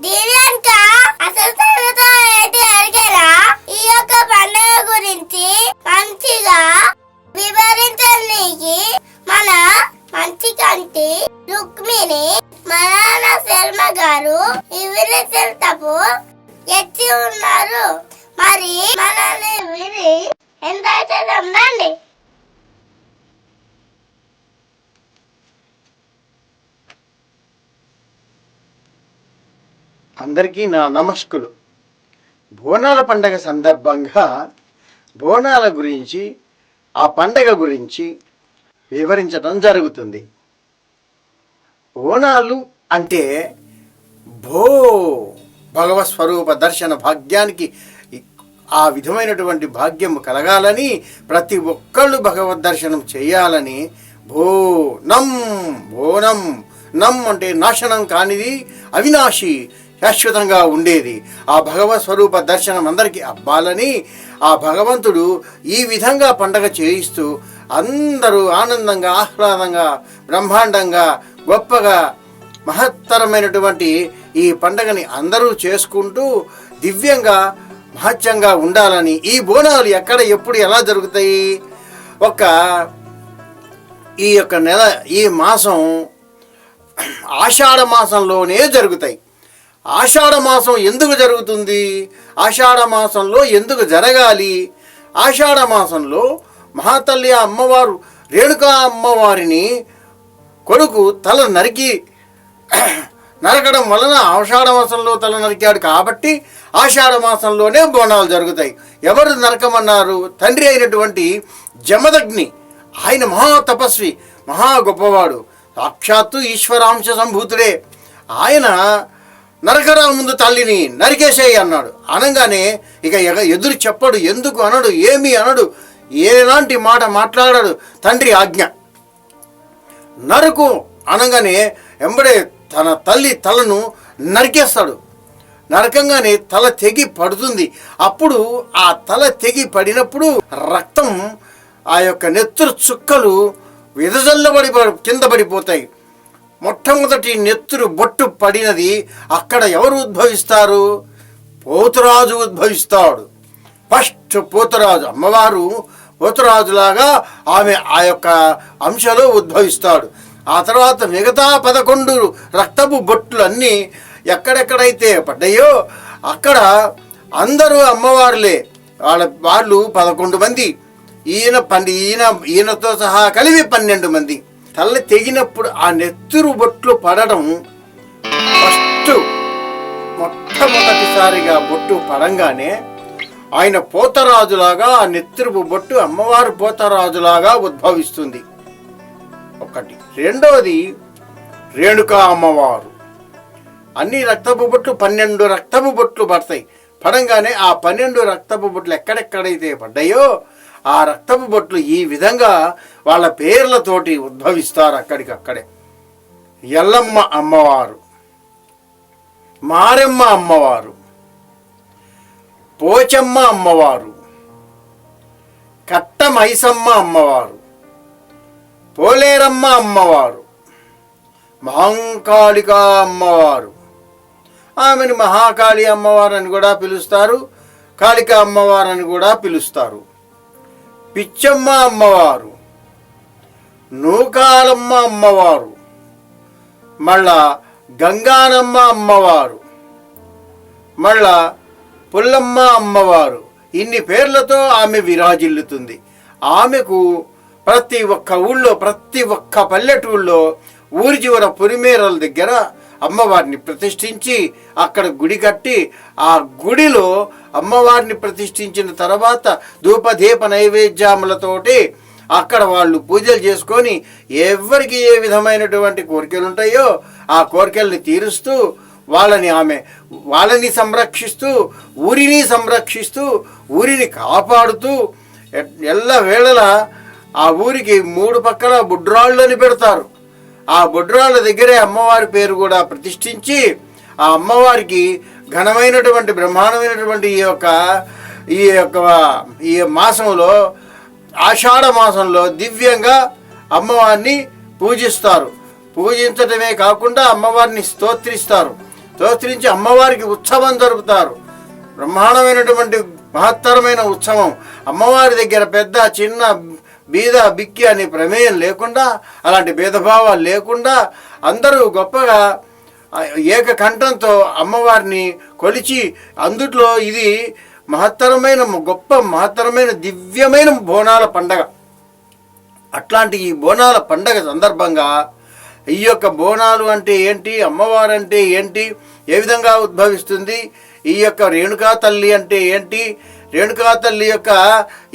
అంటారు దీని వెనుక అసలు సంగతి అయితే ఎరికైనా ఈ యొక్క పండుగ గురించి మంచిగా వివరించడానికి మన మంచి కంటి రుక్మిణి మరాణ శర్మ గారు వివరించటపు ఎత్తి ఉన్నారు. మరి మనల్ని విని ఎంత అయితే ఉందండి అందరికీ నా నమస్కులు. బోనాల పండగ సందర్భంగా బోనాల గురించి ఆ పండగ గురించి వివరించడం జరుగుతుంది. బోనాలు అంటే భో భగవత్ స్వరూప దర్శన భాగ్యానికి ఆ విధమైనటువంటి భాగ్యం కలగాలని ప్రతి ఒక్కళ్ళు భగవద్ దర్శనం చేయాలని భో నం బోనం నం అంటే నాశనం కానిది అవినాశి శాశ్వతంగా ఉండేది. ఆ భగవత్ స్వరూప దర్శనం అందరికీ అవ్వాలని ఆ భగవంతుడు ఈ విధంగా పండగ చేయిస్తూ అందరూ ఆనందంగా ఆహ్లాదంగా బ్రహ్మాండంగా గొప్పగా మహత్తరమైనటువంటి ఈ పండగని అందరూ చేసుకుంటూ దివ్యంగా మహత్యంగా ఉండాలని ఈ బోనాలు ఎక్కడ ఎప్పుడు ఎలా జరుగుతాయి? ఒక ఈ యొక్క నెల ఈ మాసం ఆషాఢ మాసంలోనే జరుగుతాయి. ఆషాఢ మాసం ఎందుకు జరుగుతుంది? ఆషాఢ మాసంలో ఎందుకు జరగాలి? ఆషాఢ మాసంలో మహాతల్లి అమ్మవారు రేణుకా అమ్మవారిని కొడుకు తల నరికి నరకడం వలన ఆషాఢ మాసంలో తల నరికాడు కాబట్టి ఆషాఢ మాసంలోనే బోనాలు జరుగుతాయి. ఎవరు నరకమన్నారు? తండ్రి అయినటువంటి జమదగ్ని. ఆయన మహా తపస్వి మహా గొప్పవాడు. సాక్షాత్తు ఈశ్వరాంశ సంభూతుడే. ఆయన నరకరాల ముందు తల్లిని నరికేసేయి అన్నాడు. అనగానే ఇక ఎగ ఎదురు చెప్పడు ఎందుకు అనడు ఏమి అనడు ఏలాంటి మాట మాట్లాడాడు తండ్రి ఆజ్ఞ. నరకు అనగానే ఎంబడే తన తల్లి తలను నరికేస్తాడు. నరకంగానే తల తెగి పడుతుంది. అప్పుడు ఆ తల తెగి పడినప్పుడు రక్తం ఆ యొక్క నెత్తురు చుక్కలు విదజల్లబడి కింద పడిపోతాయి. మొట్టమొదటి నెత్తురు బొట్టు పడినది అక్కడ ఎవరు ఉద్భవిస్తారు? పోతురాజు ఉద్భవిస్తాడు. ఫస్ట్ పోతురాజు అమ్మవారు పోతురాజులాగా ఆమె ఆ యొక్క అంశలో ఉద్భవిస్తాడు. ఆ తర్వాత మిగతా పదకొండు రక్తపు బొట్లు అన్నీ ఎక్కడెక్కడైతే పడ్డాయో అక్కడ అందరూ అమ్మవారులే. వాళ్ళ వాళ్ళు పదకొండు మంది. ఈయన పండి ఈయన ఈయనతో సహా కలిపి పన్నెండు మంది. తల తెగినప్పుడు ఆ నెత్తురు బొట్లు పడడం ఫస్ట్ మొట్టమొదటిసారిగా బొట్టు పడంగానే ఆయన పోతరాజులాగా ఆ నెత్తురు బొట్టు అమ్మవారు పోతరాజులాగా ఉద్భవిస్తుంది. ఒకటి. రెండవది రేణుకా అమ్మవారు. అన్ని రక్తపు బొట్లు పన్నెండు రక్తపు బొట్లు పడతాయి. పడంగానే ఆ పన్నెండు రక్తపు బొట్లు ఎక్కడెక్కడైతే పడ్డాయో ఆ రక్తపు బొట్లు ఈ విధంగా వాళ్ళ పేర్లతోటి ఉద్భవిస్తారు అక్కడికక్కడే. ఎల్లమ్మ అమ్మవారు మారెమ్మ అమ్మవారు పోచమ్మ అమ్మవారు కట్ట మైసమ్మ అమ్మవారు పోలేరమ్మ అమ్మవారు మహంకాళిక అమ్మవారు. ఆమెను మహాకాళి అమ్మవారు అని కూడా పిలుస్తారు కాళిక అమ్మవారు అని కూడా పిలుస్తారు. పిచ్చమ్మ అమ్మవారు నూకాలమ్మ అమ్మవారు. మళ్ళా గంగానమ్మ అమ్మవారు. మళ్ళా పుల్లమ్మ అమ్మవారు. ఇన్ని పేర్లతో ఆమె విరాజిల్లుతుంది. ఆమెకు ప్రతి ఒక్క ఊళ్ళో ప్రతి ఒక్క పల్లెటూళ్ళలో ఊరి చివర పొరిమేరల దగ్గర అమ్మవారిని ప్రతిష్ఠించి అక్కడ గుడి కట్టి ఆ గుడిలో అమ్మవారిని ప్రతిష్ఠించిన తర్వాత ధూపదీప నైవేద్యములతోటి అక్కడ వాళ్ళు పూజలు చేసుకొని ఎవరికి ఏ విధమైనటువంటి కోరికలు ఉంటాయో ఆ కోరికల్ని తీరుస్తూ వాళ్ళని ఆమె వాళ్ళని సంరక్షిస్తూ ఊరిని సంరక్షిస్తూ ఊరిని కాపాడుతూ ఎల్ల వేళలా ఆ ఊరికి మూడు పక్కల బుడ్రాళ్ళని పెడతారు. ఆ బుడ్రాళ్ళ దగ్గరే అమ్మవారి పేరు కూడా ప్రతిష్ఠించి ఆ అమ్మవారికి ఘనమైనటువంటి బ్రహ్మాండమైనటువంటి ఈ యొక్క ఈ యొక్క ఈ మాసంలో ఆషాఢ మాసంలో దివ్యంగా అమ్మవారిని పూజిస్తారు. పూజించడమే కాకుండా అమ్మవారిని స్తోత్రిస్తారు. స్తోత్రించి అమ్మవారికి ఉత్సవం జరుపుతారు. బ్రహ్మాండమైనటువంటి మహత్తరమైన ఉత్సవం. అమ్మవారి దగ్గర పెద్ద చిన్న బీద బిక్కి అనే ప్రమేయం లేకుండా అలాంటి భేదభావాలు లేకుండా అందరూ గొప్పగా ఏకకంఠంతో అమ్మవారిని కొలిచి అందుట్లో ఇది మహత్తరమైన గొప్ప మహత్తరమైన దివ్యమైన బోనాల పండగ. అట్లాంటి ఈ బోనాల పండగ సందర్భంగా ఈ యొక్క బోనాలు అంటే ఏంటి అమ్మవారు అంటే ఏంటి ఏ విధంగా ఉద్భవిస్తుంది ఈ యొక్క రేణుకా తల్లి అంటే ఏంటి రేణుకా తల్లి యొక్క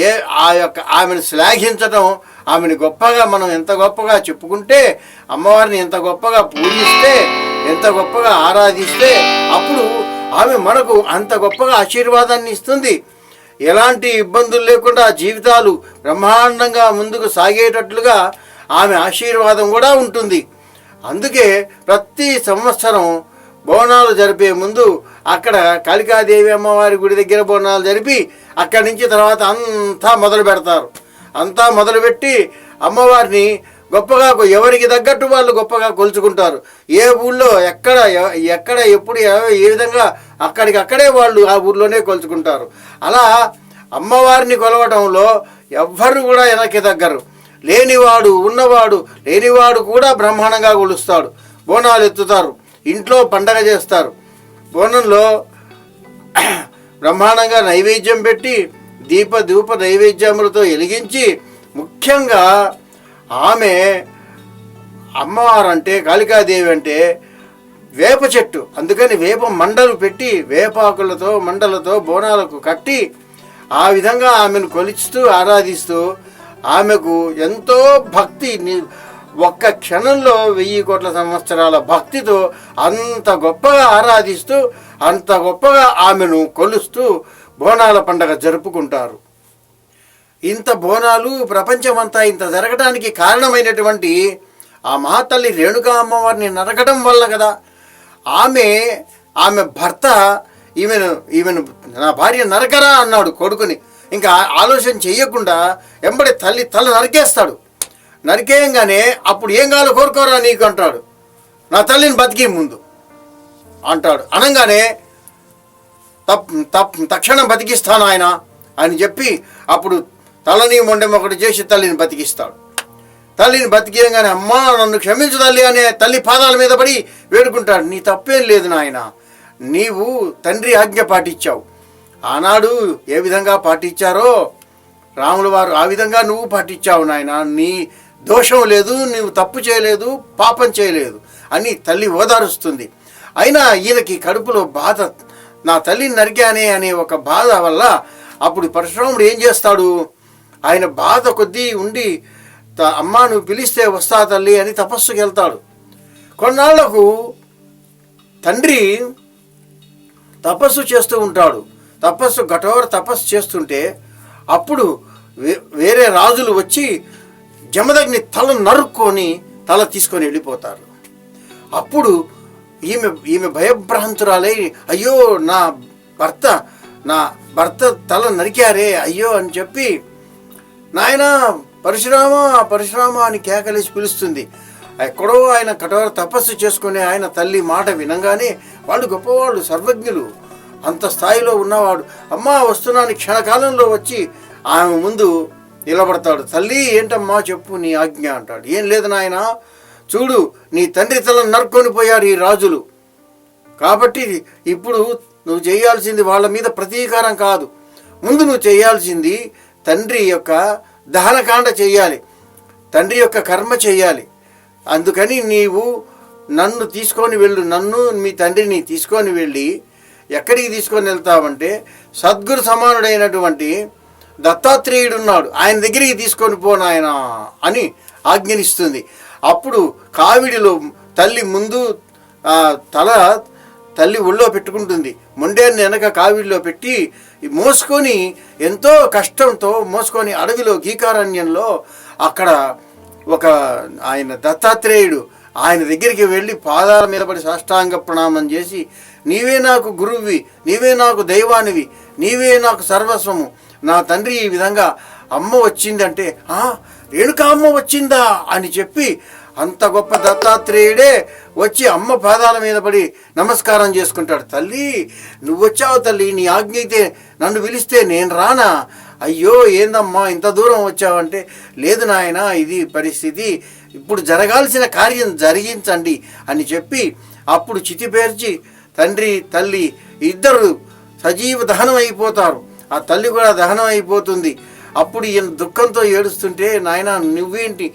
ఏ ఆ యొక్క ఆమెను శ్లాఘించడం ఆమెను గొప్పగా మనం ఎంత గొప్పగా చెప్పుకుంటే అమ్మవారిని ఎంత గొప్పగా పూజిస్తే ఎంత గొప్పగా ఆరాధిస్తే అప్పుడు ఆమె మనకు అంత గొప్పగా ఆశీర్వాదాన్ని ఇస్తుంది. ఎలాంటి ఇబ్బందులు లేకుండా జీవితాలు బ్రహ్మాండంగా ముందుకు సాగేటట్లుగా ఆమె ఆశీర్వాదం కూడా ఉంటుంది. అందుకే ప్రతి సంవత్సరం బోనాలు జరిపే ముందు అక్కడ కాళికాదేవి అమ్మవారి గుడి దగ్గర బోనాలు జరిపి అక్కడి నుంచి తర్వాత అంతా మొదలు పెడతారు. అంతా మొదలుపెట్టి అమ్మవారిని గొప్పగా ఎవరికి తగ్గట్టు వాళ్ళు గొప్పగా కొలుచుకుంటారు. ఏ ఊళ్ళో ఎక్కడ ఎక్కడ ఎప్పుడు ఏ విధంగా అక్కడికి అక్కడే వాళ్ళు ఆ ఊర్లోనే కొలుచుకుంటారు. అలా అమ్మవారిని కొలవటంలో ఎవ్వరు కూడా వెనక్కి తగ్గరు. లేనివాడు ఉన్నవాడు లేనివాడు కూడా బ్రహ్మాండంగా కొలుస్తాడు. బోనాలు ఎత్తుతారు ఇంట్లో పండగ చేస్తారు. బోనంలో బ్రహ్మాండంగా నైవేద్యం పెట్టి దీప ధూప నైవేద్యములతో వెలిగించి ముఖ్యంగా ఆమె అమ్మవారు అంటే కాళికాదేవి అంటే వేప చెట్టు. అందుకని వేప మండలు పెట్టి వేపాకులతో మండలతో బోనాలకు కట్టి ఆ విధంగా ఆమెను కొలుస్తూ ఆరాధిస్తూ ఆమెకు ఎంతో భక్తి. ఒక్క క్షణంలో వెయ్యి కోట్ల సంవత్సరాల భక్తితో అంత గొప్పగా ఆరాధిస్తూ అంత గొప్పగా ఆమెను కొలుస్తూ బోనాల పండగ జరుపుకుంటారు. ఇంత బోనాలు ప్రపంచమంతా ఇంత జరగడానికి కారణమైనటువంటి ఆ మహాతల్లి రేణుకా అమ్మవారిని నరకడం వల్ల కదా. ఆమె ఆమె భర్త ఈమెను ఈమెను నా భార్య నరకరా అన్నాడు కొడుకుని. ఇంకా ఆలోచన చెయ్యకుండా ఎంబడి తల్లి తల నరికేస్తాడు. నరికేయంగానే అప్పుడు ఏం కావాలో కోరుకోరా నీకు అంటాడు. నా తల్లిని బతికి ముందు అంటాడు. అనగానే తప్ తప్ తక్షణం బతికిస్తాను ఆయన అని చెప్పి అప్పుడు తలని మొండెం ఒకటి చేసి తల్లిని బతికిస్తాడు. తల్లిని బతికేయంగానే అమ్మా నన్ను క్షమించు తల్లి అనే తల్లి పాదాల మీద పడి వేడుకుంటాడు. నీ తప్పేం లేదు నాయన నీవు తండ్రి ఆజ్ఞ పాటించావు. ఆనాడు ఏ విధంగా పాటించారో రాముల వారు ఆ విధంగా నువ్వు పాటించావు నాయన. నీ దోషం లేదు నువ్వు తప్పు చేయలేదు పాపం చేయలేదు అని తల్లి ఓదారుస్తుంది. అయినా ఈయనకి కడుపులో బాధ నా తల్లిని నరికానే అనే ఒక బాధ వల్ల అప్పుడు పరశురాముడు ఏం చేస్తాడు? ఆయన బాధ కొద్దీ ఉండి "త- నువ్వు పిలిస్తే వస్తా తల్లి అని తపస్సుకి వెళ్తాడు. కొన్నాళ్ళకు తండ్రి తపస్సు చేస్తూ ఉంటాడు. తపస్సు ఘటోర తపస్సు చేస్తుంటే అప్పుడు వే- వేరే రాజులు వచ్చి జమదగ్ని తల నరుక్కొని తల తీసుకొని వెళ్ళిపోతారు. అప్పుడు ఈమె ఈమె భయభ్రాంతురాలై అయ్యో నా భర్త నా భర్త తల నరికారే అయ్యో అని చెప్పి నాయన పరశురామ పరశురామ అని కేకలేసి పిలుస్తుంది. ఎక్కడో ఆయన కఠోర తపస్సు చేసుకునే ఆయన తల్లి మాట వినంగానే వాళ్ళు గొప్పవాళ్ళు సర్వజ్ఞులు. అంత స్థాయిలో ఉన్నవాడు. అమ్మా వస్తున్నాను క్షణకాలంలో వచ్చి ఆమె ముందు నిలబడతాడు. తల్లి ఏంటమ్మా చెప్పు నీ ఆజ్ఞ అంటాడు. ఏం లేదు నాయన చూడు నీ తండ్రి తల నరుక్కొని పోయారు ఈ రాజులు. కాబట్టి ఇప్పుడు నువ్వు చేయాల్సింది వాళ్ళ మీద ప్రతీకారం కాదు. ముందు నువ్వు చేయాల్సింది తండ్రి యొక్క దహనకాండ చేయాలి. తండ్రి యొక్క కర్మ చేయాలి. అందుకని నీవు నన్ను తీసుకొని వెళ్ళు నన్ను మీ తండ్రిని తీసుకొని వెళ్ళి ఎక్కడికి తీసుకొని వెళ్తావంటే సద్గురు సమానుడైనటువంటి దత్తాత్రేయుడు ఉన్నాడు. ఆయన దగ్గరికి తీసుకొని పోనాయన అని ఆజ్ఞనిస్తుంది. అప్పుడు కావిడిలో తల్లి ముందు తల తల్లి ఒళ్ళో పెట్టుకుంటుంది. మొండేరుని వెనక కావిడిలో పెట్టి మోసుకొని ఎంతో కష్టంతో మోసుకొని అడవిలో గీకారణ్యంలో అక్కడ ఒక ఆయన దత్తాత్రేయుడు ఆయన దగ్గరికి వెళ్ళి పాదాల మీద పడి సాష్టాంగ ప్రణామం చేసి నీవే నాకు గురువువి నీవే నాకు దైవానివి నీవే నాకు సర్వస్వము. నా తండ్రి ఈ విధంగా అమ్మ వచ్చిందంటే "ఆ, రేణుకా అమ్మ వచ్చిందా? అని చెప్పి అంత గొప్ప దత్తాత్రేయుడే వచ్చి అమ్మ పాదాల మీద పడి నమస్కారం చేసుకుంటాడు. తల్లి నువ్వు వచ్చావు తల్లి నీ ఆజ్ఞ అయితే నన్ను పిలిస్తే నేను రానా? అయ్యో ఏందమ్మా ఇంత దూరం వచ్చావంటే? లేదు నాయన ఇది పరిస్థితి. ఇప్పుడు జరగాల్సిన కార్యం జరిగించండి అని చెప్పి అప్పుడు చితి పేర్చి తండ్రి తల్లి ఇద్దరు సజీవ దహనం అయిపోతారు ఆ తల్లి కూడా దహనం అయిపోతుంది అప్పుడు ఈయన దుఃఖంతో ఏడుస్తుంటే నాయన నువ్వేంటి?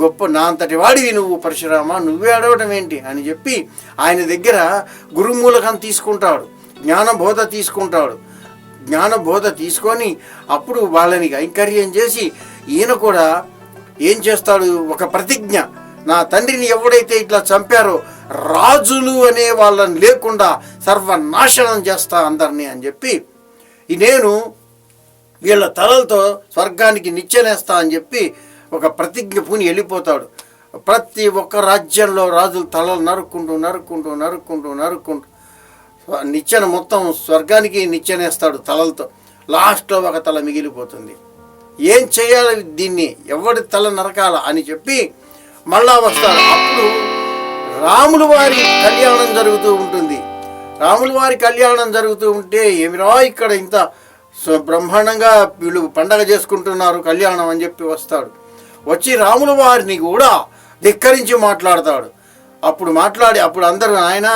గొప్ప నా అంతటి వాడివి నువ్వు పరశురామ నువ్వే అడవడం ఏంటి? అని చెప్పి ఆయన దగ్గర గురుమూలకం తీసుకుంటాడు జ్ఞానబోధ తీసుకుంటాడు. జ్ఞానబోధ తీసుకొని అప్పుడు వాళ్ళని కైంకర్యం చేసి ఈయన కూడా ఏం చేస్తాడు? ఒక ప్రతిజ్ఞ. నా తండ్రిని ఎవడైతే ఇట్లా చంపారో రాజులు అనే వాళ్ళని లేకుండా సర్వనాశనం చేస్తా అందరినీ అని చెప్పి నేను వీళ్ళ తలలతో స్వర్గానికి నిచ్చెనేస్తా అని చెప్పి ఒక ప్రతిజ్ఞ పూని వెళ్ళిపోతాడు. ప్రతి ఒక్క రాజ్యంలో రాజులు తలలు నరుక్కుంటూ నరుక్కుంటూ నరుక్కుంటూ నరుక్కుంటూ. నిచ్చెన మొత్తం స్వర్గానికి నిచ్చెనేస్తాడు తలలతో. లాస్ట్లో ఒక తల మిగిలిపోతుంది. ఏం చేయాలి దీన్ని? ఎవడి తల నరకాల అని చెప్పి మళ్ళా వస్తాడు. అప్పుడు రాముల వారి కళ్యాణం జరుగుతూ ఉంటుంది. రాముల వారి కళ్యాణం జరుగుతూ ఉంటే ఏమిరా ఇక్కడ ఇంత బ్రహ్మాండంగా వీళ్ళు పండగ చేసుకుంటున్నారు కళ్యాణం అని చెప్పి వస్తాడు. వచ్చి రాముల వారిని కూడా ధిక్కరించి మాట్లాడతాడు. అప్పుడు మాట్లాడి అప్పుడు అందరూ ఆయన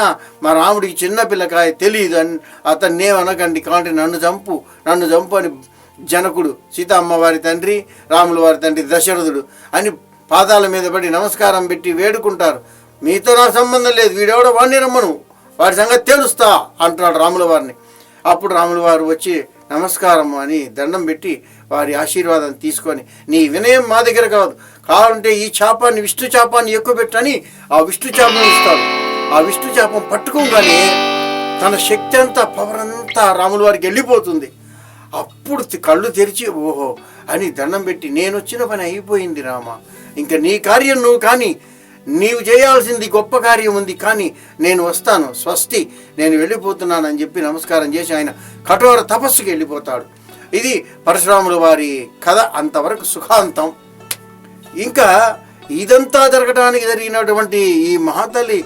మా రాముడికి చిన్న పిల్లకాయ తెలియదు అని అతన్ని ఏమనకండి కాబట్టి నన్ను చంపు నన్ను చంపు అని జనకుడు సీతమ్మ వారి తండ్రి రాముల వారి తండ్రి దశరథుడు అని పాదాల మీద పడి నమస్కారం పెట్టి వేడుకుంటారు. మీతో నాకు సంబంధం లేదు వీడెవడో వాడిని రమ్మను వాడి సంగతి తెలుస్తా అంటున్నాడు రాముల వారిని. అప్పుడు రాముల వారు వచ్చి నమస్కారం అని దండం పెట్టి వారి ఆశీర్వాదం తీసుకొని నీ వినయం మా దగ్గర కాదు. కావాలంటే ఈ చేపాన్ని విష్ణు చేపాన్ని ఎక్కువ పెట్టని ఆ విష్ణు చేపను ఇస్తాడు. ఆ విష్ణు చేపం పట్టుకోగానే తన శక్తి అంతా పవర్ అంతా రాముల వారికి వెళ్ళిపోతుంది. అప్పుడు కళ్ళు తెరిచి ఓహో అని దండం పెట్టి నేను వచ్చిన పని అయిపోయింది రామ. ఇంకా నీ కార్యం నువ్వు కానీ నీవు చేయాల్సింది గొప్ప కార్యం ఉంది కానీ నేను వస్తాను. స్వస్తి నేను వెళ్ళిపోతున్నాను అని చెప్పి నమస్కారం చేసి ఆయన కఠోర తపస్సుకి వెళ్ళిపోతాడు. ఇది పరశురాముల వారి కథ. అంతవరకు సుఖాంతం. ఇంకా ఇదంతా జరగడానికి జరిగినటువంటి ఈ మహాతల్లి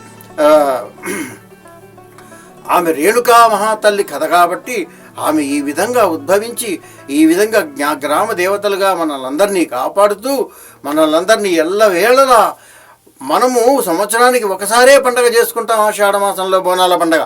ఆమె రేణుకా మహాతల్లి కథ కాబట్టి ఆమె ఈ విధంగా ఉద్భవించి ఈ విధంగా జ్ఞా గ్రామ దేవతలుగా మనల్ందరినీ కాపాడుతూ మనల్ందరినీ ఎల్లవేళలా మనము సంవత్సరానికి ఒకసారే పండగ చేసుకుంటాం ఆషాఢ మాసంలో బోనాల పండగ.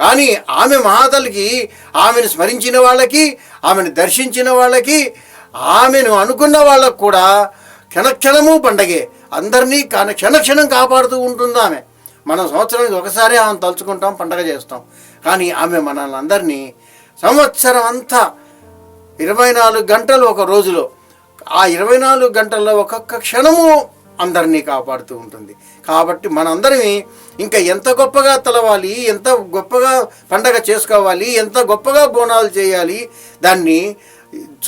కానీ ఆమె మహాతల్లికి ఆమెను స్మరించిన వాళ్ళకి ఆమెను దర్శించిన వాళ్ళకి ఆమెను అనుకున్న వాళ్ళకు కూడా క్షణక్షణము పండగే. అందరినీ కాన క్షణక్షణం కాపాడుతూ ఉంటుంది ఆమె. మనం సంవత్సరానికి ఒకసారి ఆమెను తలుచుకుంటాం పండగ చేస్తాం. కానీ ఆమె మనల్ని అందరినీ సంవత్సరం అంతా ఇరవై నాలుగు గంటలు ఒక రోజులో ఆ ఇరవై నాలుగు గంటల్లో ఒక్కొక్క క్షణము అందరినీ కాపాడుతూ ఉంటుంది. కాబట్టి మనందరినీ ఇంకా ఎంత గొప్పగా తలవాలి ఎంత గొప్పగా పండగ చేసుకోవాలి ఎంత గొప్పగా బోనాలు చేయాలి దాన్ని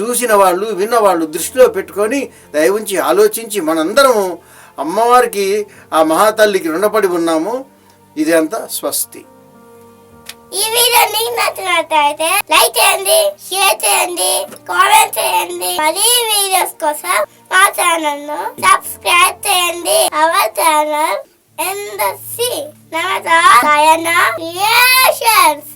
చూసిన వాళ్ళు విన్నవాళ్ళు దృష్టిలో పెట్టుకొని దయవుంచి ఆలోచించి మనందరము అమ్మవారికి ఆ మహాతల్లికి రుణపడి ఉన్నాము. ఇదంతా స్వస్తి. ఈ వీడియో మీకు నచ్చినట్లయితే లైక్ చేయండి షేర్ చేయండి కామెంట్ చేయండి. మరీ వీడియోస్ కోసం మా ఛానల్ను సబ్స్క్రైబ్ చేయండి. అవర్ ఛానల్ ఎన్ ద సి నమస్కారం క్రియేషన్స్.